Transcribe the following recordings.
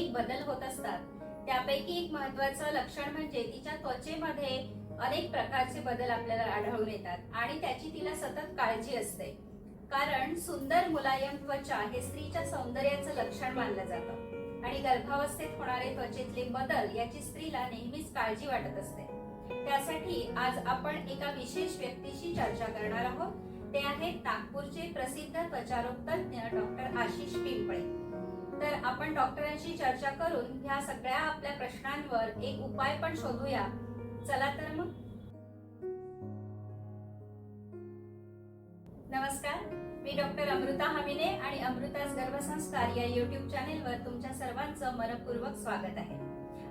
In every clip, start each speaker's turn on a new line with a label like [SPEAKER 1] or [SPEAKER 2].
[SPEAKER 1] अनेक बदल होत असतात. त्यापैकी एक महत्वाचं लक्षण म्हणजे तिच्या त्वचेमध्ये अनेक प्रकारचे बदल आपल्याला आढळून येतात आणि त्याची तिला सतत काळजी असते. कारण सुंदर मुलायम त्वचा हे स्त्रीच्या सौंदर्याचं लक्षण मानलं जातं आणि गर्भावस्थेत होणारे त्वचेतले बदल याची स्त्रीला नेहमीच काळजी वाटत असते. त्यासाठी आज आपण एका विशेष व्यक्तीशी चर्चा करणार आहोत. ते आहेत नागपूरचे प्रसिद्ध त्वचारोग तज्ज्ञ डॉक्टर आशिष पिंपळे. तर आपण डॉक्टरांशी चर्चा करून ह्या सगळ्या आपल्या प्रश्नांवर एक उपाय पण शोधूया. चला तर मग. नमस्कार. मी डॉक्टर अमृता हमिने आणि अमृतास गर्भसंस्कार या युट्यूब चॅनेलवर तुमच्या सर्वांचं मनपूर्वक स्वागत आहे.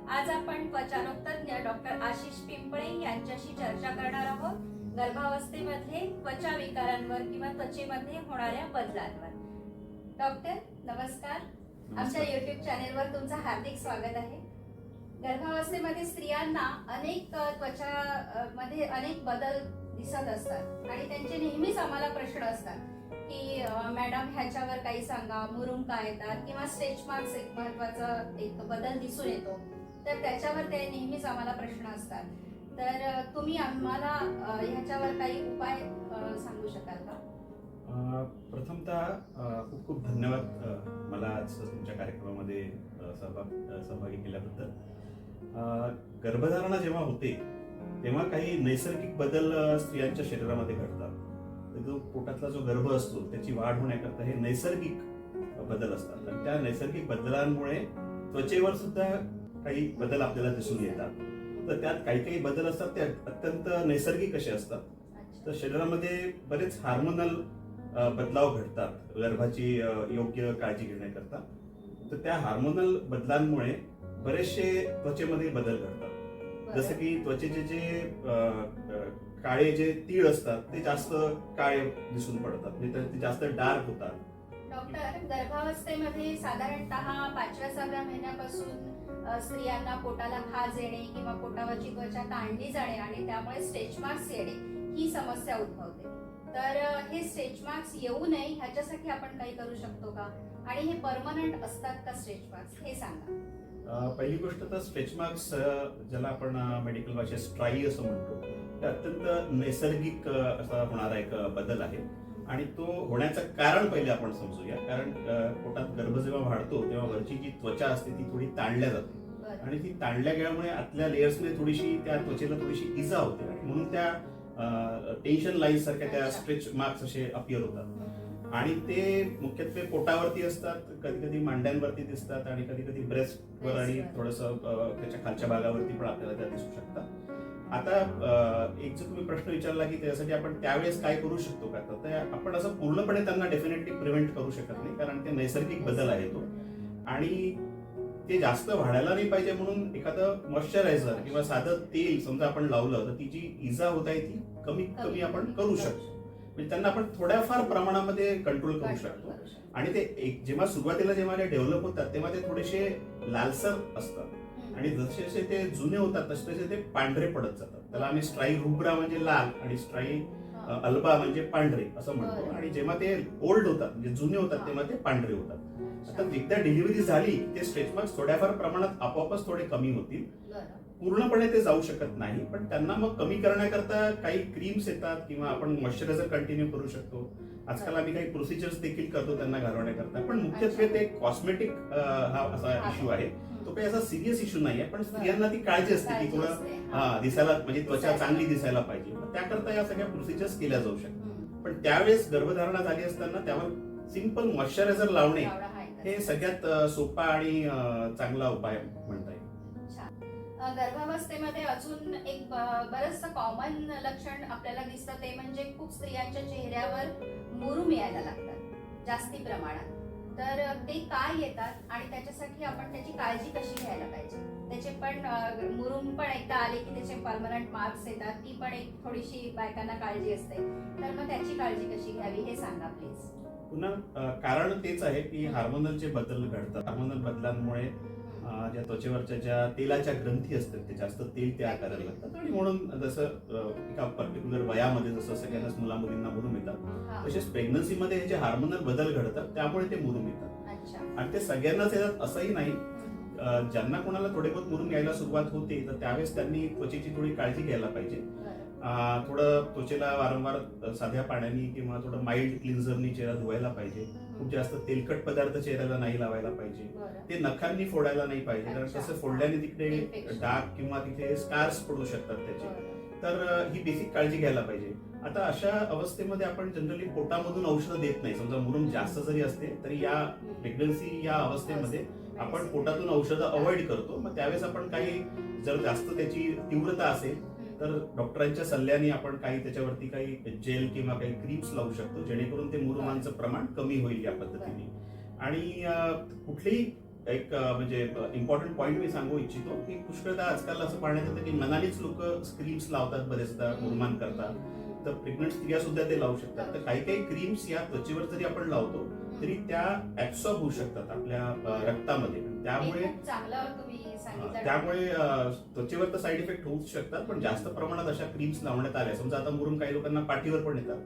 [SPEAKER 1] आज आपण त्वचारोग डॉक्टर आशिष पिंपळे यांच्याशी चर्चा करणार आहोत. गर्भावस्थेमध्ये त्वचा विकारांवर किंवा त्वचेमध्ये होणाऱ्या बदलांवर. डॉक्टर नमस्कार. आमच्या युट्यूब चॅनेलवर तुमचं हार्दिक स्वागत आहे. गर्भावस्थेमध्ये स्त्रियांना अनेक त्वचा मध्ये अनेक बदल दिसत असतात. आणि त्यांचे नेहमीच आम्हाला प्रश्न असतात की मॅडम ह्याच्यावर काही सांगा मुरुम काय येतात? किंवा स्टेच मार्क्स एक महत्त्वाचा एक बदल दिसून येतो. तर त्याच्यावर ते नेहमीच आम्हाला प्रश्न असतात. तर तुम्ही आम्हाला ह्याच्यावर काही उपाय सांगू शकाल का?
[SPEAKER 2] प्रथमतः खूप खूप धन्यवाद आज तुमच्या कार्यक्रमामध्ये सहभाग सहभागी केल्याबद्दल. गर्भधारणा जेव्हा होते तेव्हा काही नैसर्गिक बदल स्त्रियांच्या शरीरामध्ये घडतात. जो पोटातला जो गर्भ असतो त्याची वाढ होण्याकरता हे नैसर्गिक बदल असतात. आणि त्या नैसर्गिक बदलांमुळे त्वचेवर सुद्धा काही बदल आपल्याला दिसून येतात. तर त्यात काही काही बदल असतात ते अत्यंत नैसर्गिक असे असतात. तर शरीरामध्ये बरेच हार्मोनल बदलाव घडतात गर्भाची योग्य काळजी घेण्याकरता तर त्या हार्मोनल बदलांमुळे बरेचसे त्वचेमध्ये बदल घडतात. जसं की त्वचेचे जे काळे जे तीळ असतात ते जास्त काळे दिसून पडतात. म्हणजे ते- जास्त डार्क होतात.
[SPEAKER 1] डॉक्टर गर्भावस्थेमध्ये साधारणतः पाचव्या सहाव्या महिन्यापासून स्त्रियांना पोटाला खाज येणे किंवा पोटावरची त्वचा ताणली जाणे आणि त्यामुळे स्ट्रेच मार्क्स येणे ही समस्या उद्भवते. तर हे स्ट्रेच मार्क्स येऊ नये ह्याच्यासाठी आपण काही करू शकतो का? आणि हे परमनंट असतात का स्ट्रेच मार्क्स हे सांगा.
[SPEAKER 2] पहिली गोष्ट तर स्ट्रेच मार्क्स ज्याला आपण मेडिकल भाषेत स्ट्राई असं म्हणतो ते अत्यंत नैसर्गिक असा होणारा एक बदल आहे. आणि तो होण्याचं कारण पहिले आपण समजूया. कारण पोटात गर्भ जेव्हा वाढतो तेव्हा वरची जी त्वचा असते ती थोडी ताणल्या जाते. आणि ती ताणल्या गेल्यामुळे आतल्या लेयर्समध्ये थोडीशी त्या त्वचेला थोडीशी इजा होते. आणि म्हणून त्या टेन्शन लाईन्स सारख्या त्या. स्ट्रेच मार्क्स असे अपियर होतात. आणि ते मुख्यत्वे पोटावरती असतात कधी कधी मांड्यांवरती दिसतात आणि कधी कधी ब्रेस्टवर आणि. थोडस त्याच्या खालच्या भागावरती पण आपल्याला त्या दिसू शकतात. आता एक जर तुम्ही प्रश्न विचारला की त्यासाठी आपण त्यावेळेस काय करू शकतो का? तर ते आपण असं पूर्णपणे त्यांना डेफिनेटली प्रिव्हेंट करू शकत नाही कारण ते नैसर्गिक बदल आहे तो. आणि ते जास्त वाढायला नाही पाहिजे म्हणून एखादं मॉइश्चरायझर किंवा साधं तेल समजा आपण लावलं तर ती जी इजा होत आहे ती कमीत कमी आपण करू शकतो म्हणजे त्यांना आपण थोड्याफार प्रमाणामध्ये कंट्रोल करू शकतो. आणि ते एक जेव्हा सुरुवातीला जेव्हा ते डेव्हलप होतात तेव्हा ते थोडेसे लालसर असतात. आणि जसे जसे ते जुने होतात तसे तसे ते पांढरे पडत जातात त्याला आम्ही स्ट्राई रुब्रा म्हणजे लाल आणि स्ट्राई. अल्बा म्हणजे पांढरे असं म्हणतो. आणि जेव्हा ते ओल्ड होतात म्हणजे जुने होतात तेव्हा ते पांढरे होतात आता एकदा डिलिव्हरी झाली ते स्ट्रेच मार्क्स थोड्याफार प्रमाणात आपोआपच थोडे कमी होतील. पूर्णपणे ते जाऊ शकत नाही पण त्यांना मग कमी करण्याकरता काही क्रीम्स येतात किंवा आपण मॉइश्चरायझर कंटिन्यू करू शकतो आजकाल आम्ही काही प्रोसिजर्स देखील करतो त्यांना घालवण्याकरता पण मुख्यत्वे ते कॉस्मेटिक हा असा. इश्यू आहे. तो काही असा सिरियस इश्यू नाही आहे पण स्त्रियांना ती काळजी असते की थोडं. हा दिसायला म्हणजे त्वचा. चांगली दिसायला पाहिजे त्याकरता या सगळ्या प्रोसिजर्स केल्या जाऊ शकतात. पण त्यावेळेस गर्भधारणा झाली असताना त्यावर सिंपल मॉइश्चरायझर लावणे? हे सगळ्यात सोपा आणि चांगला उपाय म्हणता येईल.
[SPEAKER 1] गर्भावस्थेमध्ये अजून एक बरचसं कॉमन लक्षण आपल्याला दिसतं ते म्हणजे खूप स्त्रियांच्या चेहऱ्यावर मुरुम यायला लागतात जास्ती प्रमाणात. तर ते काय येतात आणि त्याच्यासाठी आपण त्याची काळजी कशी घ्यायला पाहिजे? त्याचे पण मुरुम पण एकदा आले की त्याचे परमनंट मार्क्स येतात. ती पण एक थोडीशी बायकांना काळजी असते. तर मग त्याची काळजी कशी घ्यावी हे सांगा प्लीज.
[SPEAKER 2] पुन्हा कारण तेच आहे की हार्मोनलचे बदल घडतात. हार्मोनल बदलांमुळे ज्या त्वचेवरच्या ज्या तेलाच्या ग्रंथी असतात ते जास्त तेल तयार करायला लागतात. आणि म्हणून जसं एका पर्टिक्युलर वयामध्ये जसं सगळ्यांनाच मुला मुलींना मुरुम येतात तसेच प्रेग्नन्सीमध्ये जे हार्मोनल बदल घडतात त्यामुळे ते मुरुम येतात. आणि ते सगळ्यांनाच येतात असंही नाही. ज्यांना कोणाला थोडे बहुत मुरून यायला सुरुवात होते तर त्यावेळेस त्यांनी त्वचेची थोडी काळजी घ्यायला पाहिजे थोडं त्वचेला वारंवार साध्या पाण्याने किंवा थोडं माइल्ड क्लिन्झरनी चेहरा धुवायला पाहिजे खूप जास्त तेलकट पदार्थ चेहऱ्याला नाही लावायला पाहिजे. ते नखांनी फोडायला नाही पाहिजे कारण. तसं फोडल्याने तिकडे. डाग किंवा तिथे स्कार्स पडू शकतात त्याचे. तर ही बेसिक काळजी घ्यायला पाहिजे आता अशा अवस्थेमध्ये आपण जनरली पोटामधून औषधं देत नाही समजा मुरुम जास्त जरी असते तरी या प्रेग्नन्सी या अवस्थेमध्ये आपण पोटातून औषधं अवॉइड करतो. मग त्यावेळेस आपण काही जर जास्त त्याची तीव्रता असेल तर डॉक्टरांच्या सल्ल्याने आपण काही त्याच्यावरती काही जेल किंवा काही क्रीम्स लावू शकतो जेणेकरून ते मुरुमांचं प्रमाण कमी होईल या पद्धतीने. आणि कुठलीही एक म्हणजे इम्पॉर्टंट पॉईंट मी सांगू इच्छितो की पुष्कळदा आजकाल असं पाहण्यात येतं की मनालीच लोक क्रीम्स लावतात बरेचदा मुरमान करतात. तर प्रेग्नंट स्त्रिया सुद्धा ते लावू शकतात. तर काही काही क्रीम्स या त्वचेवर जरी आपण लावतो तरी त्या ऍब्सॉर्ब होऊ शकतात आपल्या रक्तामध्ये त्यामुळे त्यामुळे त्वचेवर तर साईड इफेक्ट होऊच शकतात पण जास्त प्रमाणात अशा क्रीम्स लावण्यात आल्या समजा आता मुरुम काही लोकांना पाठीवर पण येतात.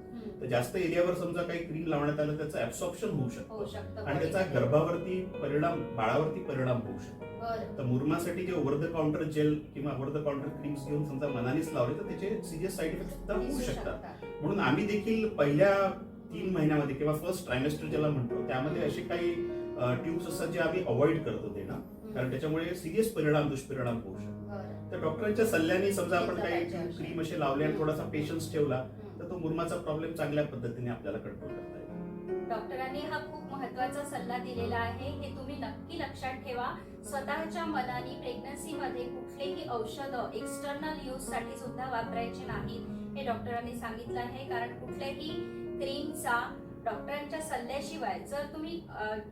[SPEAKER 2] तर जास्त एरियावर समजा काही क्रीम लावण्यात आलं त्याचं ऍब्सॉर्प्शन होऊ
[SPEAKER 1] होऊ
[SPEAKER 2] शकतं आणि त्याचा. गर्भावरती परिणाम बाळावरती परिणाम होऊ शकतो. तर मुरमासाठी जे ओव्हर द काउंटर जेल किंवा ओव्हर द काउंटर क्रीम्स घेऊन समजा मनानेच लावले तर त्याचे सिरियस साईड इफेक्ट सुद्धा होऊ शकतात. म्हणून आम्ही देखील पहिल्या तीन महिन्यामध्ये किंवा फर्स्ट ट्रायमेस्टर ज्याला म्हणतो त्यामध्ये असे काही ट्यूब्स असतात जे आम्ही अवॉइड करतो देणं
[SPEAKER 1] हम्म.
[SPEAKER 2] कारण त्याच्यामुळे सिरियस परिणाम दुष्परिणाम होऊ शकतो. तर डॉक्टरांच्या सल्ल्याने समजा आपण काही. क्रीम असे लावले आणि थोडासा पेशन्स ठेवला. तर तो मुरमाचा प्रॉब्लेम चांगल्या पद्धतीने आपल्याला कंट्रोल करता येईल
[SPEAKER 1] डॉक्टरांनी हा खूप महत्त्वाचा सल्ला दिलेला आहे हे तुम्ही नक्की लक्षात ठेवा स्वतःच्या मनाने प्रेग्नन्सी मध्ये कुठलेही औषधं एक्सटर्नल यूजसाठी सुद्धा वापरायचे नाही हे डॉक्टरांनी सांगितलं आहे कारण कुठल्याही क्रीमचा डॉक्टरांच्या सल्ल्याशिवाय जर तुम्ही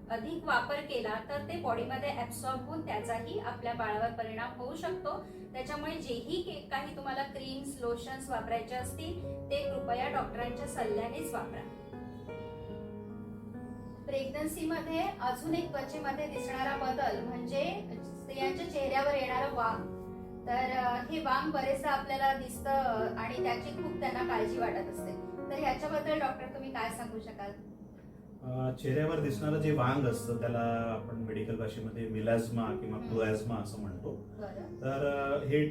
[SPEAKER 1] अधिक वापर केला तर ते बॉडीमध्ये ऍब्सॉर्ब होऊन त्याचाही आपल्या बाळावर परिणाम होऊ शकतो. त्याच्यामुळे जेही के- काही तुम्हाला क्रीम्स लोशन्स वापरायचे असतील ते कृपया डॉक्टरांच्या सल्ल्यानेच वापरा. प्रेग्नन्सीमध्ये अजून एक त्वचेमध्ये दिसणारा बदल म्हणजे स्त्रियांच्या चेहऱ्यावर येणारं वांग तर हे वांग बरेचदा आपल्याला दिसतं आणि त्याची खूप त्यांना काळजी वाटत असते. तर ह्याच्याबद्दल डॉक्टर तुम्ही काय सांगू शकाल?
[SPEAKER 2] चेहऱ्यावर दिसणारं जे वांग असतं त्याला आपण मेडिकल भाषेमध्ये मिलाझ्मा किंवा क्लोएझमा असं म्हणतो. तर हे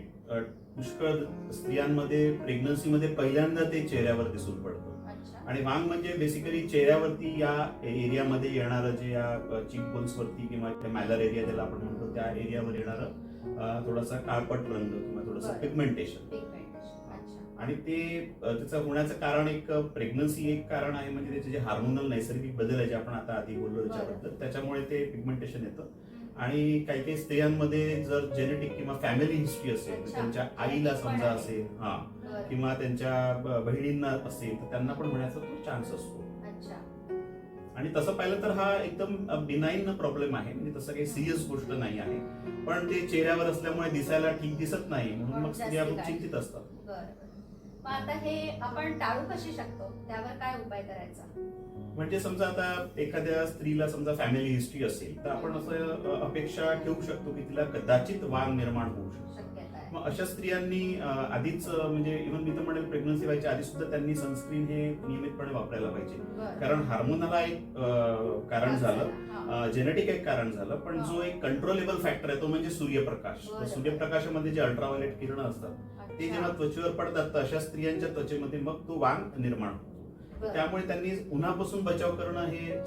[SPEAKER 2] पुष्कळ स्त्रियांमध्ये प्रेग्नन्सीमध्ये पहिल्यांदा ते चेहऱ्यावर दिसून पडतं.
[SPEAKER 1] अच्छा.
[SPEAKER 2] आणि वांग म्हणजे बेसिकली चेहऱ्यावरती या एरियामध्ये येणारं जे या चिक बोन्स वरती किंवा मॅलर एरिया ज्याला आपण म्हणतो त्या एरियावर येणारं थोडासा काळपट रंग किंवा थोडंसं. पिगमेंटेशन आणि ते त्याचं होण्याचं कारण एक प्रेग्नन्सी एक कारण आहे म्हणजे त्याचे जे हार्मोनल नैसर्गिक बदल आहे जे आपण आता आधी बोललो त्याच्याबद्दल त्याच्यामुळे ते पिगमेंटेशन येतं. आणि काही काही स्त्रियांमध्ये जर जेनेटिक किंवा फॅमिली हिस्ट्री असेल तर. त्यांच्या आईला समजा. असेल हा. किंवा त्यांच्या बहिणींना असेल तर त्यांना पण होण्याचा तो चान्स असतो. आणि तसं पाहिलं तर हा एकदम बिनाईन प्रॉब्लेम आहे म्हणजे तसं काही सिरियस गोष्ट नाही आहे. पण ते चेहऱ्यावर असल्यामुळे दिसायला ठीक दिसत नाही म्हणून मग स्त्रिया खूप चिंतित असतात.
[SPEAKER 1] मग आता हे आपण टाळू कशी शकतो? त्यावर काय उपाय करायचा?
[SPEAKER 2] म्हणजे समजा आता एखाद्या स्त्रीला समजा फॅमिली हिस्ट्री असेल तर आपण असं अपेक्षा ठेवू शकतो की तिला कदाचित वांग निर्माण होऊ शकतो.
[SPEAKER 1] आहे.
[SPEAKER 2] मग अशा स्त्रियांनी आधीच म्हणजे इव्हन मी तर म्हणेल प्रेग्नन्सी व्हायच्या आधी सुद्धा त्यांनी सनस्क्रीन हे नियमितपणे वापरायला पाहिजे. कारण हार्मोनाला एक कारण झालं. जेनेटिक एक कारण झालं. पण जो एक कंट्रोलेबल फॅक्टर आहे तो म्हणजे सूर्यप्रकाश. सूर्यप्रकाशामध्ये जे अल्ट्राव्हायलेट किरण असतात ते. जेव्हा त्वचेवर पडतात तर अशा स्त्रियांच्या त्वचेमध्ये मग तो वांग निर्माण होतो. त्यामुळे त्यांनी उन्हापासून बचाव करणं हे.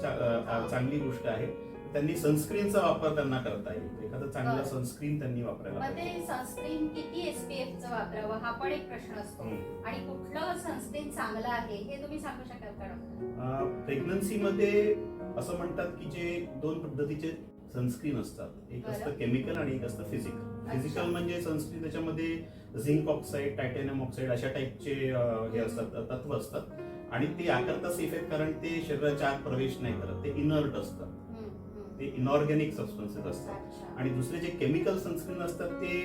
[SPEAKER 2] चांगली गोष्ट आहे. त्यांनी सनस्क्रीनचा वापर त्यांना करता येईल. एखादं चांगलं. सनस्क्रीन त्यांनी वापरायला
[SPEAKER 1] मग
[SPEAKER 2] पाहिजे.
[SPEAKER 1] सनस्क्रीन किती एसपीएफ च वापरावं हा पण एक प्रश्न असतो.
[SPEAKER 2] हम्म.
[SPEAKER 1] आणि कुठलं सनस्क्रीन चांगलं आहे हे तुम्ही सांगू शकाल का डॉक्टर?
[SPEAKER 2] प्रेग्नन्सीमध्ये असं म्हणतात की जे दोन पद्धतीचे सनस्क्रीन असतात. एक
[SPEAKER 1] बरं.
[SPEAKER 2] असतं केमिकल आणि एक असतं फिजिकल फिजिकल म्हणजे सनस्क्रीन त्याच्यामध्ये झिंक ऑक्साईड टायटॅनियम ऑक्साईड अशा टाईपचे हे असतात तत्व असतात. आणि ते याकरता सेफ आहेत कारण ते शरीराच्या आत प्रवेश नाही करत. ते इनर्ट असतात. ते इनऑर्गॅनिक सबस्टन्सेस असतात. आणि दुसरे जे केमिकल सनस्क्रीन असतात ते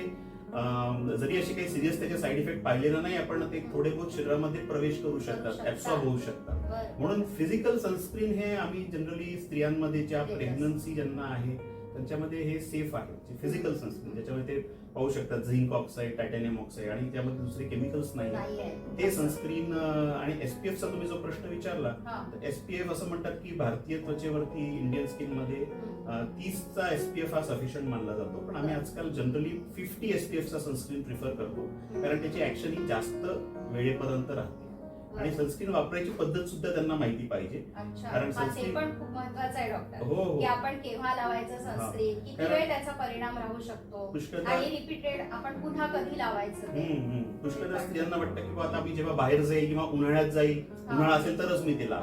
[SPEAKER 2] जरी असे काही सिरियस त्याचे साईड इफेक्ट पाहिलेला नाही आपण ते थोडे बहुत शरीरामध्ये प्रवेश करू शकतात. ऍब्सॉर्ब होऊ शकतात. म्हणून फिजिकल सनस्क्रीन हे आम्ही जनरली स्त्रियांमध्ये ज्या प्रेग्नन्सी ज्यांना आहे त्यांच्यामध्ये हे सेफ आहे फिजिकल सनस्क्रीन ज्याच्यामध्ये ते पाहू शकतात झिंक ऑक्साईड टायटॅनियम ऑक्साईड आणि त्यामध्ये दुसरे केमिकल्स नाही. ते सनस्क्रीन आणि एसपीएफचा तुम्ही जो प्रश्न विचारला
[SPEAKER 1] हा.
[SPEAKER 2] एसपीएफ असं म्हणतात की भारतीय त्वचेवरती इंडियन
[SPEAKER 1] स्किनमध्ये.
[SPEAKER 2] तीसचा एसपीएफ हा सफिशियंट मानला जातो. पण आम्ही आजकाल जनरली फिफ्टी एसपीएफचा सनस्क्रीन प्रिफर करतो. कारण त्याची ऍक्शन ही जास्त वेळेपर्यंत राहते. आणि सनस्क्रीन वापरायची पद्धत सुद्धा त्यांना माहिती पाहिजे. कारण sunscreen-
[SPEAKER 1] पण खूप महत्वाचं आहे डॉक्टर
[SPEAKER 2] हो हो.
[SPEAKER 1] की आपण केव्हा लावायचं सनस्क्रीन किती वेळ त्याचा परिणाम राहू शकतो? आणि रिपीटेड आपण पुन्हा कधी लावायचं.
[SPEAKER 2] पुष्कळदा स्त्रियांना वाटतं की आता मी जेव्हा बाहेर जाईल किंवा उन्हाळ्यात जाईल. उन्हाळा असेल तरच मी तिला.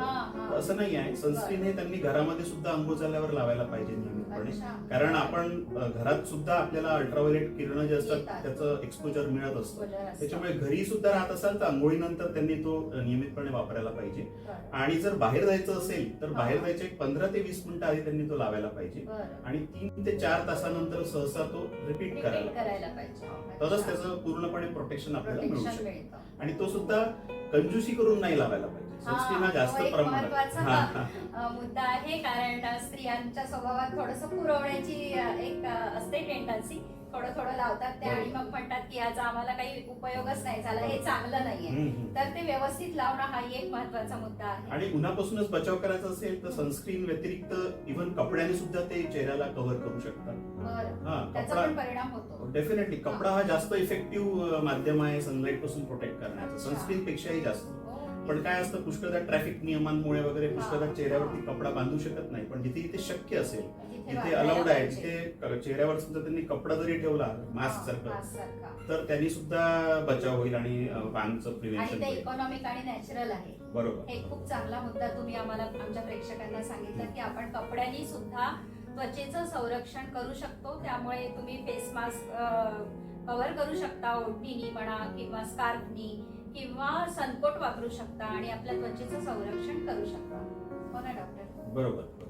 [SPEAKER 2] असं नाही आहे. सनस्क्रीन हे त्यांनी घरामध्ये सुद्धा अंघोळ झाल्यावर लावायला पाहिजे
[SPEAKER 1] अच्छा.
[SPEAKER 2] कारण आपण घरात सुद्धा आपल्याला अल्ट्राव्हायोलेट किरण जे असतात. त्याचं एक्सपोजर मिळत असतं. त्याच्यामुळे घरी सुद्धा राहत असाल तर आंघोळीनंतर त्यांनी तो नियमितपणे वापरायला पाहिजे आणि जर बाहेर जायचं असेल तर
[SPEAKER 1] हा.
[SPEAKER 2] बाहेर जायचे एक पंधरा ते वीस मिनिटं आधी त्यांनी तो लावायला पाहिजे. आणि तीन ते चार तासानंतर सहसा तो रिपीट करायला पाहिजे.
[SPEAKER 1] पाहिजे
[SPEAKER 2] तरच. त्याचं पूर्णपणे प्रोटेक्शन आपल्याला मिळू शकतं आणि तो सुद्धा कंजूसी करून नाही लावायला पाहिजे
[SPEAKER 1] हा,
[SPEAKER 2] जास्त
[SPEAKER 1] तो एक
[SPEAKER 2] प्रमाणात.
[SPEAKER 1] महत्त्वाचा
[SPEAKER 2] हा.
[SPEAKER 1] अ, मुद्दा आहे कारण अ, स्त्रियांच्या स्वभावात थोडस पुरवण्याची अ, एक अ, असते टेंडन्सी थोडं थोडं लावतात ते आणि मग म्हणतात की याचा आम्हाला काही उपयोगच नाही झाला हे चांगलं नाहीये.
[SPEAKER 2] हम्म, हम्म.
[SPEAKER 1] तर ते व्यवस्थित लावणं हा एक महत्त्वाचा मुद्दा आहे.
[SPEAKER 2] आणि उन्हापासूनच बचाव करायचा असेल तर सनस्क्रीन व्यतिरिक्त इव्हन कपड्याने सुद्धा ते चेहऱ्याला कव्हर करू शकतात.
[SPEAKER 1] बरं.
[SPEAKER 2] हा
[SPEAKER 1] त्याचा
[SPEAKER 2] कपडा
[SPEAKER 1] पण परिणाम होतो.
[SPEAKER 2] डेफिनेटली कपडा हा. जास्त इफेक्टिव्ह माध्यम आहे सनलाईटपासून प्रोटेक्ट करण्याचं.
[SPEAKER 1] अच्छा.
[SPEAKER 2] सनस्क्रीन पेक्षाही जास्त. पण काय असतं पुष्कळदा ट्रॅफिक नियमांमुळे वगैरे पुष्कळदा. चेहऱ्यावरती कपडा बांधू शकत नाही पण जिथे जिथे शक्य असेल
[SPEAKER 1] जिथे
[SPEAKER 2] जिथे अलाउड आहे. तिथे चेहऱ्यावर सुद्धा त्यांनी कपडा जरी ठेवला मास्क सारखं. तर त्यांनी सुद्धा बचाव होईल आणि वांगचं होईल
[SPEAKER 1] इकॉनॉमिक आणि नॅचरल आहे
[SPEAKER 2] बरोबर
[SPEAKER 1] हे खूप चांगला मुद्दा तुम्ही आम्हाला आमच्या प्रेक्षकांना सांगितलं की आपण कपड्यांनी सुद्धा त्वचेचं संरक्षण करू शकतो त्यामुळे तुम्ही फेस मास्क कव्हर करू शकता ओढणीनी म्हणा किंवा स्कार्फनी किंवा सनकोट वापरू शकता आणि आपल्या त्वचेचं संरक्षण करू शकता हो ना डॉक्टर
[SPEAKER 2] बरोबर बरोबर.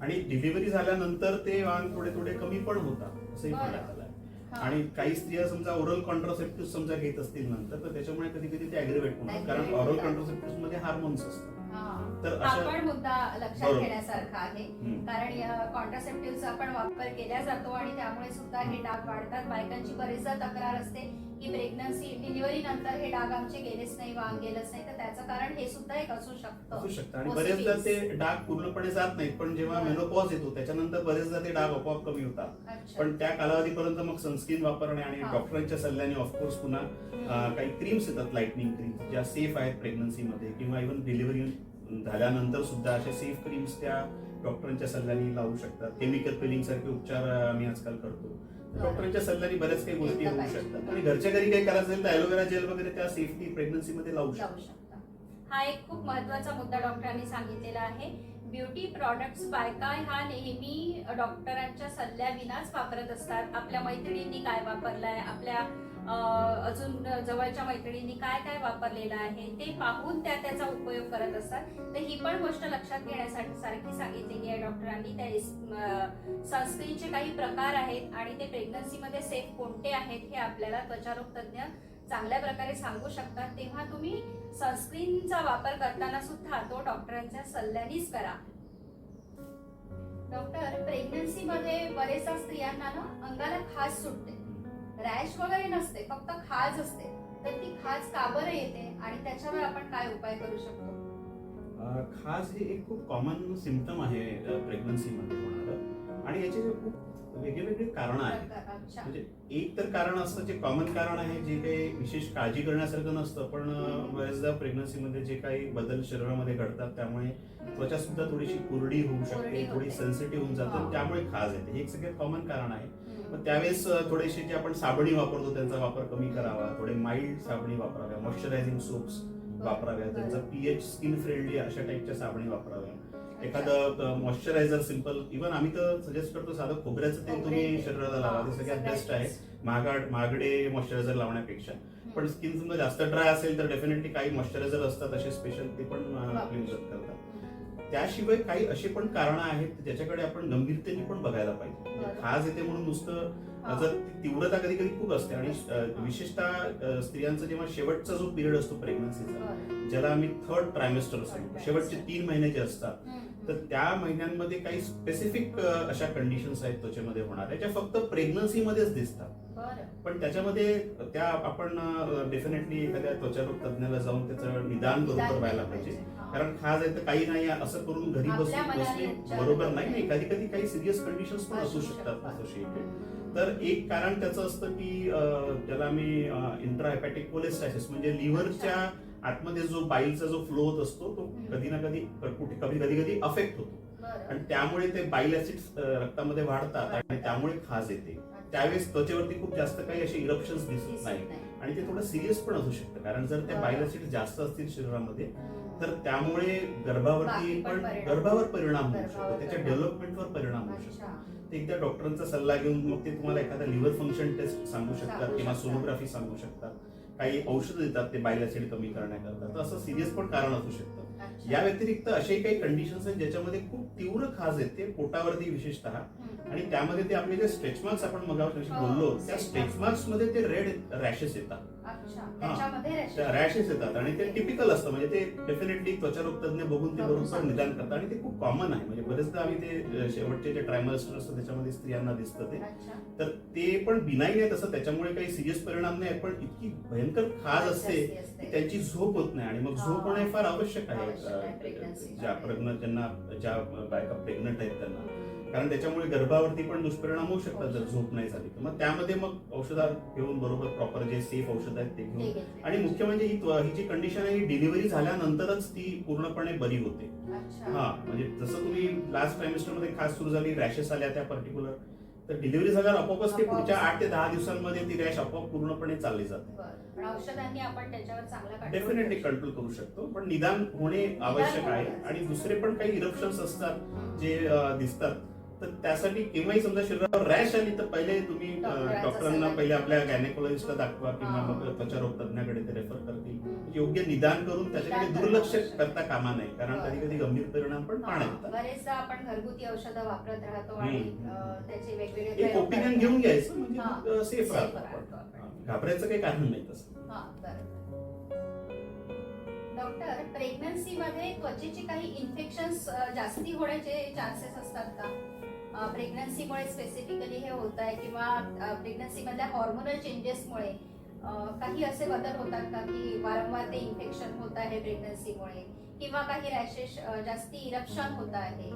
[SPEAKER 2] आणि डिलिव्हरी झाल्यानंतर ते वांग थोडे थोडे कमी पण होतात असंही
[SPEAKER 1] बरं.
[SPEAKER 2] आलंय
[SPEAKER 1] हा.
[SPEAKER 2] आणि काही स्त्रिया समजा ओरल कॉन्ट्रासेप्टिव्ह समजा घेत असतील नंतर तर त्याच्यामुळे कधी कधी ते अग्रिवेट होतात कारण
[SPEAKER 1] Aggravate
[SPEAKER 2] ऑरल
[SPEAKER 1] होतात.
[SPEAKER 2] कॉन्ट्रासेप्टिव्हमध्ये हार्मोन्स असतात
[SPEAKER 1] हा.
[SPEAKER 2] तर
[SPEAKER 1] हा
[SPEAKER 2] अशा
[SPEAKER 1] पण मुद्दा लक्षात
[SPEAKER 2] बरोबर.
[SPEAKER 1] घेण्यासारखा आहे
[SPEAKER 2] हम्म.
[SPEAKER 1] कारण या कॉन्ट्रासेप्टिव्हचा आपण वापर केला जातो आणि त्यामुळे सुद्धा हे डाग वाढतात बायकांची बरेचदा तक्रार असते की प्रेग्नन्सी डिलिव्हरी नंतर हे डाग आमचे गेलेच नाही वांग गेलंच नाही. तर त्याचं कारण हे सुद्धा एक असू शकतं.
[SPEAKER 2] असू शकतं. आणि. बरेचदा ते डाग पूर्णपणे जात नाहीत. पण जेव्हा. मेनोपॉज येतो त्याच्यानंतर बरेचदा ते डाग आपोआप कमी होतात.
[SPEAKER 1] अच्छा.
[SPEAKER 2] पण त्या कालावधीपर्यंत मग सनस्क्रीन वापरणे आणि
[SPEAKER 1] हा.
[SPEAKER 2] डॉक्टरांच्या सल्ल्याने ऑफकोर्स पुन्हा अं, काही क्रीम्स येतात लाइटनिंग क्रीम्स ज्या सेफ आहेत प्रेग्नन्सीमध्ये किंवा इव्हन डिलिव्हरी झाल्यानंतर सुद्धा अशा सेफ क्रीम्स त्या डॉक्टरांच्या सल्ल्याने लावू शकतात. केमिकल फिलिंग सारखे उपचार अं, आम्ही आजकाल करतो. डॉक्टरांच्या सल्ल्याने बऱ्याच काही गोष्टी होऊ. शकतात. आणि घरच्या घरी काही करायचं असेल तर ॲलोवेरा जेल वगैरे त्या सेफ्टी प्रेग्नन्सीमध्ये लावू शकतात
[SPEAKER 1] लावू शकता. हा एक खूप महत्त्वाचा मुद्दा डॉक्टरांनी सांगितलेला आहे. ब्युटी प्रॉडक्ट्स बायका ह्या नेहमी डॉक्टरांच्या सल्ल्याविनाच वापरत असतात. आपल्या मैत्रिणींनी काय वापरलंय? आपल्या अजून जवळच्या मैत्रिणींनी काय काय वापरलेलं आहे ते पाहून त्या त्याचा उपयोग करत असतात. तर ही पण गोष्ट लक्षात घेण्यासाठी सारखी सांगितलेली आहे डॉक्टरांनी. त्या सनस्क्रीनचे काही प्रकार आहेत आणि ते प्रेग्नन्सीमध्ये सेफ कोणते आहेत हे आपल्याला त्वचारोग तज्ज्ञ चांगल्या प्रकारे सांगू शकतात. तेव्हा तुम्ही सनस्क्रीनचा वापर करताना सुद्धा तो डॉक्टरांच्या सल्ल्यानेच करा. डॉक्टर प्रेग्नन्सीमध्ये बरेचशा स्त्रियांना ना अंगाला खास सुटते. रॅश वगैरे नसते फक्त खाज असते. तर ती खाज का बरं येते आणि त्याच्यावर आपण काय उपाय करू शकतो?
[SPEAKER 2] खास हे एक खूप कॉमन सिम्पटम आहे प्रेग्नन्सीमध्ये होणारं. आणि याचे खूप वेगवेगळे कारण आहेत. म्हणजे एक तर कारण असतं जे कॉमन कारण आहे जे काही विशेष काळजी करण्यासारखं नसतं पण बरेचदा प्रेग्नन्सीमध्ये जे काही बदल शरीरामध्ये घडतात त्यामुळे त्वचा सुद्धा थोडीशी कोरडी होऊ शकते. थोडी सेन्सिटिव्ह होऊन जाते
[SPEAKER 1] हा.
[SPEAKER 2] त्यामुळे खाज येते. हे एक सगळ्यात कॉमन कारण आहे. मग त्यावेळेस थोडेसे जे आपण साबणी वापरतो त्यांचा वापर कमी करावा. थोडे माइल्ड साबणी वापराव्या. मॉइश्चरायझिंग सोप्स वापराव्या. त्यांचा पीएच स्किन फ्रेंडली अशा टाईपच्या साबणी वापराव्या. एखादं मॉइश्चरायझर सिंपल इव्हन आम्ही तर सजेस्ट करतो साधं खोबऱ्याचं तेल तुम्ही शरीराला लावा. ते सगळ्यात बेस्ट आहे. महागाड महागडे मॉइश्चरायझर लावण्यापेक्षा. पण स्किन समजा जास्त ड्राय असेल तर डेफिनेटली काही मॉइश्चरायझर असतात असे स्पेशल ते पण आपली मदत करतात. त्याशिवाय काही असे पण कारण आहेत ज्याच्याकडे आपण गंभीरतेने पण बघायला पाहिजे म्हणजे. खाज येते म्हणून नुसतं. जर तीव्रता कधी कधी खूप असते आणि विशेषतः स्त्रियांचा जेव्हा शेवटचा जो पिरियड असतो प्रेग्नन्सीचा. ज्याला आम्ही थर्ड ट्रायमेस्टर असतो शेवटचे. तीन महिने जे असतात. तर त्या महिन्यांमध्ये काही स्पेसिफिक अशा कंडिशन्स आहेत त्वचेमध्ये होणाऱ्या ज्या फक्त प्रेग्नन्सीमध्येच दिसतात. पण त्याच्यामध्ये त्या आपण डेफिनेटली एखाद्या त्वचारोग तज्ञाला जाऊन त्याचं निदान बरोबर व्हायला पाहिजे. कारण खाज आहे तर काही नाही असं करून घरी बसून बसणे बरोबर
[SPEAKER 1] करून
[SPEAKER 2] नाही. नाही कधी कधी काही सिरियस कंडिशन्स पण असू शकतात. असोसिएटेड. तर एक कारण त्याचं असतं की ज्याला आम्ही इंट्राहेपॅटिक कोलेस्टायसिस म्हणजे लिव्हरच्या आतमध्ये जो बाईलचा जो फ्लो होत असतो तो. कधी ना कधी कुठे कधी कधी कधी अफेक्ट होतो. आणि त्यामुळे ते बाईल ऍसिड रक्तामध्ये वाढतात आणि त्यामुळे खाज येते. त्यावेळेस त्वचेवरती खूप जास्त काही असे इरप्शन्स दिसत नाही. आणि ते थोडं सिरियस पण असू शकतं कारण जर ते
[SPEAKER 1] बरं.
[SPEAKER 2] बाईल ऍसिड जास्त असतील शरीरामध्ये. तर त्यामुळे गर्भावरती
[SPEAKER 1] पण.
[SPEAKER 2] गर्भावर परिणाम होऊ शकतो त्याच्या. डेव्हलपमेंटवर परिणाम होऊ शकतो. ते एकदा डॉक्टरांचा सल्ला घेऊन मग ते तुम्हाला एखादा लिव्हर फंक्शन टेस्ट सांगू शकतात किंवा. सोनोग्राफी सांगू शकतात काही औषधं देतात ते बाईल ऍसिड कमी करण्याकरता तर असं सिरियस पण कारण असू शकतं. या व्यतिरिक्त असे काही कंडिशन्स आहेत ज्याच्यामध्ये खूप तीव्र खाज येते पोटावरती विशेषतः. आणि त्यामध्ये ते आपले जे स्ट्रेच मार्क्स आपण मगाशी
[SPEAKER 1] हो,
[SPEAKER 2] बोललो त्या स्ट्रेच
[SPEAKER 1] marks.
[SPEAKER 2] मार्क्समध्ये ते रेड रॅशेस येतात. रॅशेस येतात आणि ते टिपिकल असतं म्हणजे ते डेफिनेटली त्वचारोग तज्ञ बघून ते बरोबर निदान. करतात आणि ते खूप कॉमन आहे म्हणजे बरेचदा आम्ही ते शेवटचे जे ट्रायमस्टर असतं त्याच्यामध्ये स्त्रियांना दिसतं ते. तर ते पण बिनाईन आहे तसं त्याच्यामुळे काही सिरियस परिणाम नाही पण इतकी भयंकर खाज असते. की त्यांची झोप होत नाही आणि मग झोप. होणे फार आवश्यक आहे ज्या. प्रेग्नंट ज्यांना ज्या बायका प्रेग्नंट आहेत त्यांना. कारण त्याच्यामुळे गर्भावरती पण दुष्परिणाम होऊ शकतात जर झोप नाही झाली तर मग त्यामध्ये मग औषधात घेऊन बरोबर प्रॉपर जे सेफ औषध आहेत ते घेऊन. आणि मुख्य म्हणजे ही ही जी कंडिशन आहे ही डिलिव्हरी झाल्यानंतरच ती पूर्णपणे बरी होते. हा म्हणजे जसं तुम्ही लास्ट ट्रायमिस्टरमध्ये खास सुरू झाली रॅशेस आल्या त्या पर्टिक्युलर तर डिलिव्हरी झाल्यावर आपोआपच ते. पुढच्या आठ ते दहा दिवसांमध्ये ती रॅश आपोआप पूर्णपणे चालली जाते
[SPEAKER 1] बरं. पण औषधांनी आपण त्याच्यावर चांगला control
[SPEAKER 2] डेफिनेटली कंट्रोल करू शकतो पण निदान होणे आवश्यक आहे. आणि दुसरे पण काही इरप्शन्स असतात. जे दिसतात तर त्यासाठी केव्हाही समजा शरीरावर रॅश आली तर पहिले तुम्ही डॉक्टरांना पहिले. आपल्या गॅनेकोलॉजिस्टला दाखवा किंवा त्वचारोग तज्ञाकडे ते रेफर करतील
[SPEAKER 1] हम्म.
[SPEAKER 2] योग्य निदान करून त्याच्याकडे दुर्लक्ष. करता कामा नाही कारण. कधी कधी गंभीर परिणाम पण पाहण्यात येतात
[SPEAKER 1] बरेचदा आपण घरगुती औषधं वापरत राहतो आणि त्याचे वेगवेगळे
[SPEAKER 2] एक ओपिनियन. घेऊन घ्यायचं म्हणजे सेफ राहतो घाबरायचं काही कारण नाही तसं.
[SPEAKER 1] डॉक्टर प्रेग्नन्सी मध्ये त्वचेचे काही इन्फेक्शन जास्ती होण्याचे चान्सेस असतात का प्रेग्नन्सीमुळे स्पेसिफिकली हे होत आहे किंवा प्रेग्नन्सी मधल्या हॉर्मोनल चेंजेसमुळे काही असे बदल होतात का की वारंवार ते इन्फेक्शन होत आहे प्रेग्नन्सीमुळे किंवा काही रॅशेस जास्ती इरप्शन होत आहे?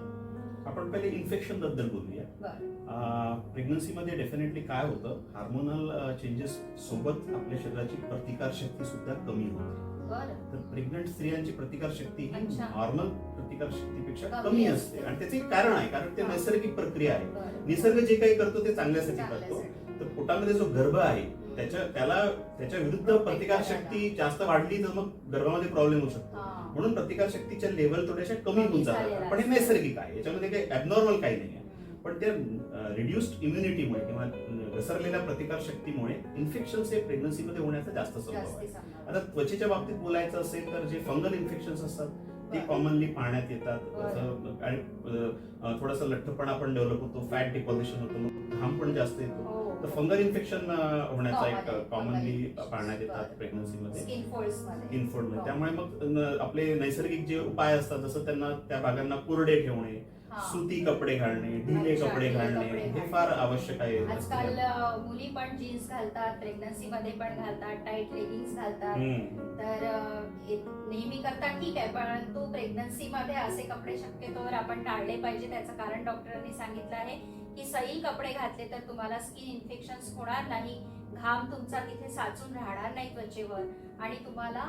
[SPEAKER 2] आपण पहिले इन्फेक्शनबद्दल बोलूया.
[SPEAKER 1] बरं.
[SPEAKER 2] प्रेग्नन्सीमध्ये डेफिनेटली काय होतं? हार्मोनल चेंजेस सोबत आपल्या शरीराची प्रतिकार शक्ती सुद्धा कमी होते. तर प्रेग्नंट स्त्रियांची प्रतिकार शक्ती ही. नॉर्मल प्रतिकार शक्तीपेक्षा
[SPEAKER 1] कमी असते.
[SPEAKER 2] आणि त्याचे एक कारण आहे कारण ते. नैसर्गिक प्रक्रिया आहे निसर्ग जे काही करतो ते चांगल्यासाठी करतो. तर पोटामध्ये जो गर्भ आहे त्याच्या त्याला त्याच्या विरुद्ध प्रतिकार शक्ती जास्त वाढली तर मग गर्भामध्ये प्रॉब्लेम होऊ शकतो. म्हणून प्रतिकार शक्तीच्या लेवल थोड्याशा कमी होऊन जातात पण हे. नैसर्गिक आहे याच्यामध्ये काही ऍबनॉर्मल काही नाही आहे. पण त्या रिड्युस्ड इम्युनिटीमुळे किंवा घसरलेल्या प्रतिकार शक्तीमुळे इन्फेक्शन हे प्रेग्नन्सीमध्ये होण्याचा जास्त संभव आहे. आता त्वचेच्या बाबतीत बोलायचं असेल तर जे फंगल इन्फेक्शन असतात ते. कॉमनली पाहण्यात येतात थोडासा लठ्ठपणा पण डेव्हलप होतो फॅट डिपॉझिशन होतं घाम पण जास्त येतो
[SPEAKER 1] हो.
[SPEAKER 2] तर फंगल इन्फेक्शन होण्याचा एक कॉमनली. पाहण्यात येतात. प्रेग्नन्सीमध्ये
[SPEAKER 1] स्किन हो.
[SPEAKER 2] त्यामुळे मग आपले नैसर्गिक जे उपाय असतात जसं त्यांना त्या भागांना कोरडे ठेवणे. सुती कपडे घालणे ढिले कपडे घालणे हे. फार आवश्यक आहे
[SPEAKER 1] आजकाल मुली पण जीन्स घालतात प्रेग्नन्सी मध्ये पण घालतात टाईट लेगिंग्स घालतात. तर नेहमी करता ठीक आहे परंतु प्रेग्नन्सी मध्ये असे कपडे शक्यतोवर आपण टाळले पाहिजे त्याचं कारण डॉक्टरांनी सांगितलं आहे की सैल कपडे घातले तर तुम्हाला स्किन इन्फेक्शन होणार नाही घाम तुमचा तिथे साचून राहणार नाही त्वचेवर आणि तुम्हाला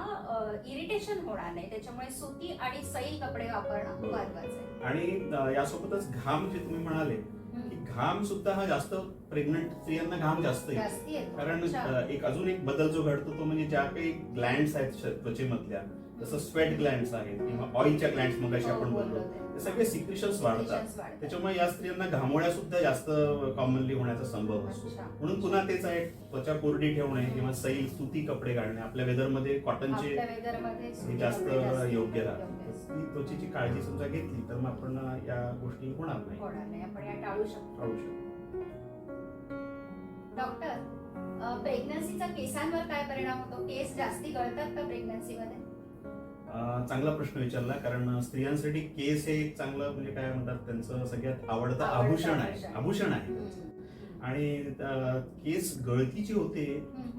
[SPEAKER 1] इरिटेशन होणार नाही त्याच्यामुळे सुती आणि सैल कपडे वापरणं. महत्वाचं आहे
[SPEAKER 2] आणि यासोबतच घाम जे तुम्ही म्हणाले. की घाम सुद्धा हा जास्त प्रेग्नंट स्त्रियांना घाम जास्त येतो कारण एक अजून एक बदल जो घडतो तो म्हणजे ज्या काही ग्लँड्स आहेत त्वचेमधल्या जसं स्वेट ग्लँड्स आहेत किंवा ऑइलच्या ग्लँड्स मगाशी
[SPEAKER 1] हो,
[SPEAKER 2] आपण बोललो.
[SPEAKER 1] बोललो ते.
[SPEAKER 2] सगळे सिक्रिशन्स वाढतात. त्याच्यामुळे या स्त्रियांना घामोळ्या सुद्धा जास्त कॉमनली होण्याचा संभव असतो. म्हणून पुन्हा तेच आहे त्वचा कोरडी ठेवणे किंवा सैल सुती कपडे घालणे आपल्या वेदरमध्ये कॉटनचे हे जास्त योग्य राहतं त्वचेची काळजी समजा घेतली तर मग आपण या गोष्टी होणार नाही.
[SPEAKER 1] टाळू शकतो. डॉक्टर प्रेग्नन्सीचा केसांवर काय परिणाम होतो? केस जास्ती गळतात का प्रेग्नन्सी मध्ये?
[SPEAKER 2] अं, चांगला प्रश्न विचारला कारण स्त्रियांसाठी केस हे एक चांगलं म्हणजे काय म्हणतात त्यांचं सगळ्यात आवडतं आभूषण आहे
[SPEAKER 1] आभूषण.
[SPEAKER 2] आहे. आणि केस गळती जी होते.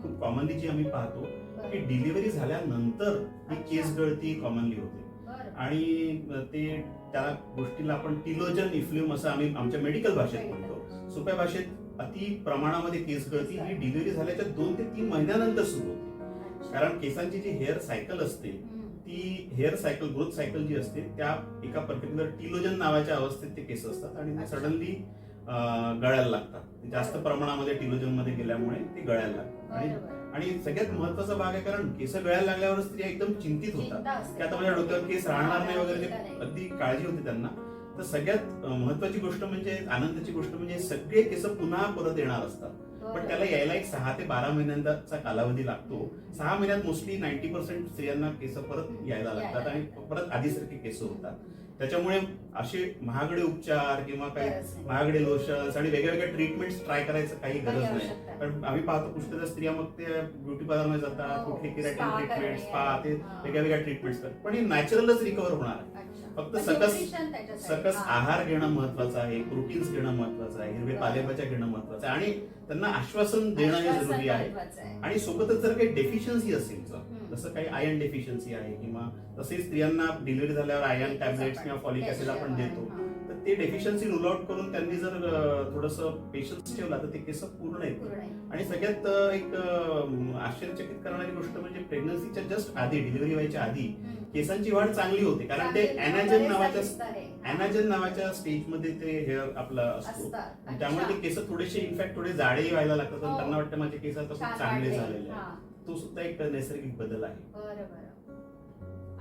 [SPEAKER 2] खूप कॉमनली जी आम्ही पाहतो की. डिलिव्हरी झाल्यानंतर ही. केस गळती कॉमनली होते. आणि ते त्या गोष्टीला आपण टिलोजन इफ्ल्यूम असं आम्ही आमच्या मेडिकल भाषेत म्हणतो सोप्या भाषेत अति प्रमाणामध्ये केस गळती ही डिलिव्हरी झाल्याच्या दोन ते तीन महिन्यानंतर सुरू होते. कारण केसांची जी हेअर सायकल असते. ती हेअर सायकल ग्रोथ सायकल जी असते त्या एका पर्टिक्युलर टिलोजन नावाच्या अवस्थेत ते केस असतात आणि. सडनली गळायला लागतात जास्त प्रमाणामध्ये टिलोजनमध्ये गेल्यामुळे ते गळायला लागतात आणि सगळ्यात महत्त्वाचा भाग आहे कारण केस गळायला लागल्यावर स्त्रिया एकदम चिंतित होतात. की आता माझ्या डोक्यावर केस राहणार नाही वगैरे. अगदी काळजी होती त्यांना तर सगळ्यात महत्वाची गोष्ट म्हणजे आनंदाची गोष्ट म्हणजे सगळे केस पुन्हा परत येणार असतात पण. त्याला यायला एक सहा ते बारा महिन्यांचा कालावधी लागतो सहा महिन्यात मोस्टली नाईन्टी पर्सेंट स्त्रियांना केस परत यायला लागतात आणि परत आधीसारखे केस होतात त्याच्यामुळे असे महागडे उपचार किंवा काही. महागडे लोशन्स आणि वेगवेगळ्या ट्रीटमेंट्स ट्राय करायचं काही गरज नाही. कारण आम्ही पाहतो पुष्कळ स्त्रिया मग ते ब्युटी पार्लरमध्ये जातात. कुठले किराटिन ट्रीटमेंट. स्पा ते. वेगळ्या वेगळ्या ट्रीटमेंट्स करतात पण हे नॅचरलच रिकवर होणार आहे. फक्त
[SPEAKER 1] पण
[SPEAKER 2] सकस-. सकस. आहार घेणं महत्वाचं आहे प्रोटीन्स घेणं महत्वाचं आहे हिरवे. पालेभाज्या घेणं महत्वाचं आहे आणि त्यांना आश्वासन देणं हे जरुरी आहे. आणि सोबतच जर काही डेफिशियन्सी असेल
[SPEAKER 1] हम्म.
[SPEAKER 2] जसं काही आयर्न डेफिशियन्सी आहे किंवा तसेच स्त्रियांना डिलिव्हरी झाल्यावर आयर्न टॅबलेट्स किंवा फॉलिक ऍसिड आपण देतो. तर ते डेफिशियन्सी रुल आउट करून त्यांनी जर थोडस पेशन्स ठेवला तर ते केस पूर्ण येते
[SPEAKER 1] पूर्ण आहे.
[SPEAKER 2] आणि सगळ्यात एक आश्चर्यचकित करणारी गोष्ट म्हणजे प्रेग्नन्सीच्या जस्ट आधी डिलिव्हरी व्हायच्या आधी. केसांची वाढ चांगली होते कारण ते अॅनाजन नावाच्या. अॅनाजन नावाच्या स्टेजमध्ये ते हेअर आपला असतो त्यामुळे ते. केस थोडेसे इनफॅक्ट थोडे जाडेही व्हायला लागतात
[SPEAKER 1] हो.
[SPEAKER 2] त्यांना वाटतं माझे केस आता खूप चांगले. झालेले तो सुद्धा एक नैसर्गिक बदल आहे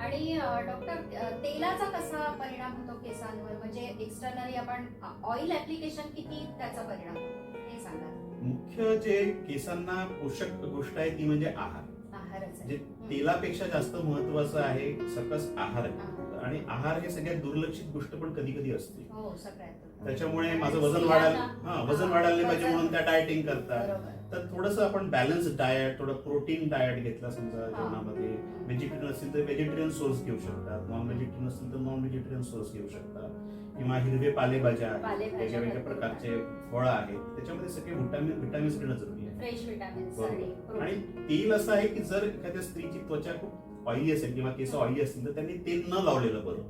[SPEAKER 1] आणि डॉक्टर तेलाचा कसा परिणाम होतो केसांवर? म्हणजे एक्सटर्नली आपण ऑइल ऍप्लिकेशन किती त्याचा परिणाम होतो? हे सांगा.
[SPEAKER 2] मुख्य जे केसांना पोषक गोष्ट आहे ती म्हणजे आहार.
[SPEAKER 1] आहारच.
[SPEAKER 2] जे. तेलापेक्षा जास्त महत्वाचं आहे सकस आहार. आहे
[SPEAKER 1] आहार.
[SPEAKER 2] आणि आहार हे सगळ्यात दुर्लक्षित गोष्ट पण कधी कधी असते.
[SPEAKER 1] हो
[SPEAKER 2] त्याच्यामुळे माझं वजन वाढायला हा वजन वाढायला पाहिजे म्हणून त्या डायटिंग करतात. तर थोडस आपण बॅलन्स डाएट थोडं प्रोटीन डाएट घेतला समजा. जेवणामध्ये व्हेजिटेरियन असेल तर व्हेजिटेरियन सोर्स घेऊ शकतात नॉन व्हेजिटेरियन असेल तर नॉन व्हेजिटेरियन सोर्स घेऊ शकतात किंवा हिरवे पालेभाज्या आहेत
[SPEAKER 1] पालेभाज्या
[SPEAKER 2] वेगळ्या वेगळ्या
[SPEAKER 1] भरपूर
[SPEAKER 2] प्रकारचे फळं आहेत त्याच्यामध्ये सगळे व्हिटॅमिन व्हिटॅमिन्स घेणं जरुरी आहे.
[SPEAKER 1] आणि.
[SPEAKER 2] तेल असं आहे की जर एखाद्या स्त्रीची त्वचा खूप ऑइली असेल किंवा केस ऑइली असतील तर त्यांनी तेल न लावलेलं बरं.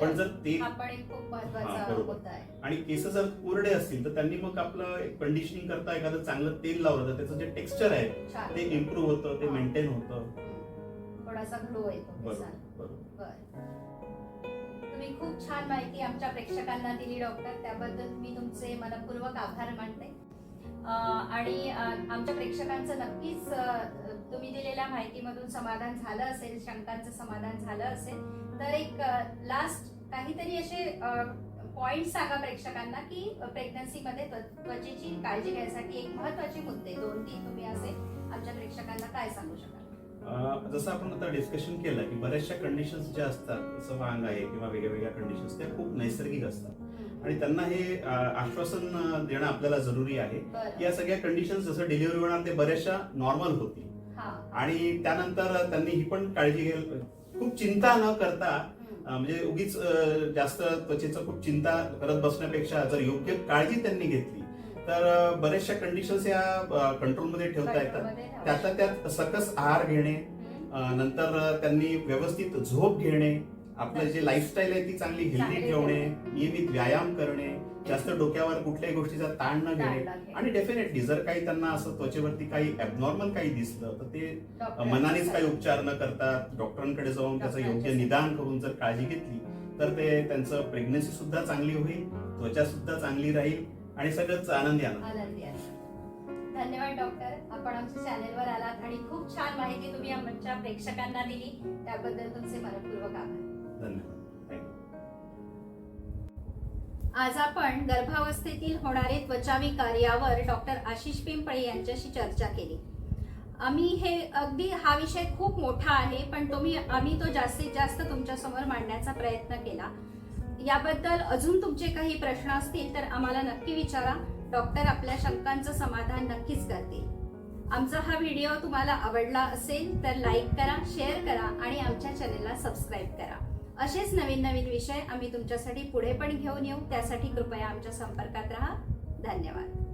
[SPEAKER 2] पण जर तेल बरोबर. आणि केस जर कोरडे असतील तर त्यांनी मग आपलं कंडिशनिंग करता एखादं चांगलं तेल लावलं तर त्याचं जे टेक्स्चर आहे ते इम्प्रूव्ह होतं ते. मेंटेन होतं.
[SPEAKER 1] थोडासा ग्लो येतो. तुम्ही खूप छान माहिती आमच्या प्रेक्षकांना दिली डॉक्टर. त्याबद्दल मी तुमचे मनपूर्वक आभार मानते. आणि आमच्या प्रेक्षकांचं नक्कीच तुम्ही दिलेल्या माहितीमधून समाधान झालं असेल शंकांचं समाधान झालं असेल तर एक लास्ट काहीतरी असे पॉइंट सांगा प्रेक्षकांना की प्रेग्नन्सीमध्ये त्वचेची काळजी घ्यायसाठी एक महत्त्वाचे मुद्दे दोन तीन तुम्ही असे आमच्या प्रेक्षकांना काय सांगू शकाल
[SPEAKER 2] अं, जसं आपण आता डिस्कशन केलं की बऱ्याचशा कंडिशन्स ज्या असतात जसं वांग आहे किंवा वेगळ्या वेगळ्या कंडिशन्स त्या खूप नैसर्गिक असतात. आणि त्यांना हे आश्वासन देणं आपल्याला जरुरी आहे
[SPEAKER 1] बरं.
[SPEAKER 2] या सगळ्या कंडिशन्स जसं डिलिव्हरी होणार ते बऱ्याचशा नॉर्मल होतील आणि त्यानंतर त्यांनी ही पण काळजी घ्यायला खूप चिंता न करता म्हणजे उगीच जास्त त्वचेचं खूप चिंता करत बसण्यापेक्षा जर योग्य काळजी त्यांनी घेतली तर बऱ्याचशा कंडिशन्स या कंट्रोलमध्ये ठेवता येतात. त्यातल्या त्यात सकस आहार घेणे नंतर त्यांनी व्यवस्थित झोप घेणे आपलं जे लाईफस्टाईल आहे ती चांगली हेल्दी ठेवणे. नियमित व्यायाम करणे जास्त डोक्यावर कुठल्याही गोष्टीचा ताण न घेणे. आणि डेफिनेटली जर काही त्यांना असं त्वचेवरती काही ॲबनॉर्मल काही दिसलं तर ते मनानेच काही उपचार न करता डॉक्टरांकडे जाऊन त्याचं योग्य निदान करून जर काळजी घेतली तर ते त्यांचं प्रेग्नन्सी सुद्धा चांगली होईल त्वचा सुद्धा चांगली राहील आणि सगळंच आनंदी आनंद.
[SPEAKER 1] धन्यवाद डॉक्टर आपण आमच्या चॅनेलवर आलात आणि खूप छान माहिती तुम्ही आमच्या प्रेक्षकांना दिली. त्याबद्दल तुमचे मनपूर्वक आभार.
[SPEAKER 2] धन्यवाद.
[SPEAKER 1] आज आपण गर्भावस्थेतील होणारे त्वचाविकार यावर डॉक्टर आशिष पिंपळे यांच्याशी चर्चा केली. आम्ही हे अगदी हा विषय खूप मोठा आहे पण तुम्ही आम्ही तो जास्तीत जास्त तुमच्यासमोर मांडण्याचा प्रयत्न केला. याबद्दल अजून तुमचे काही प्रश्न असतील तर आम्हाला नक्की विचारा. डॉक्टर आपल्या शंकांचं समाधान नक्कीच करतील. आमचा हा व्हिडिओ तुम्हाला आवडला असेल तर लाईक करा शेअर करा आणि आमच्या चॅनेलला सबस्क्राईब करा. असेच नवीन नवीन विषय आम्ही तुमच्यासाठी पुढे पण घेऊन येऊ. त्यासाठी कृपया आमच्या संपर्कात राहा. धन्यवाद.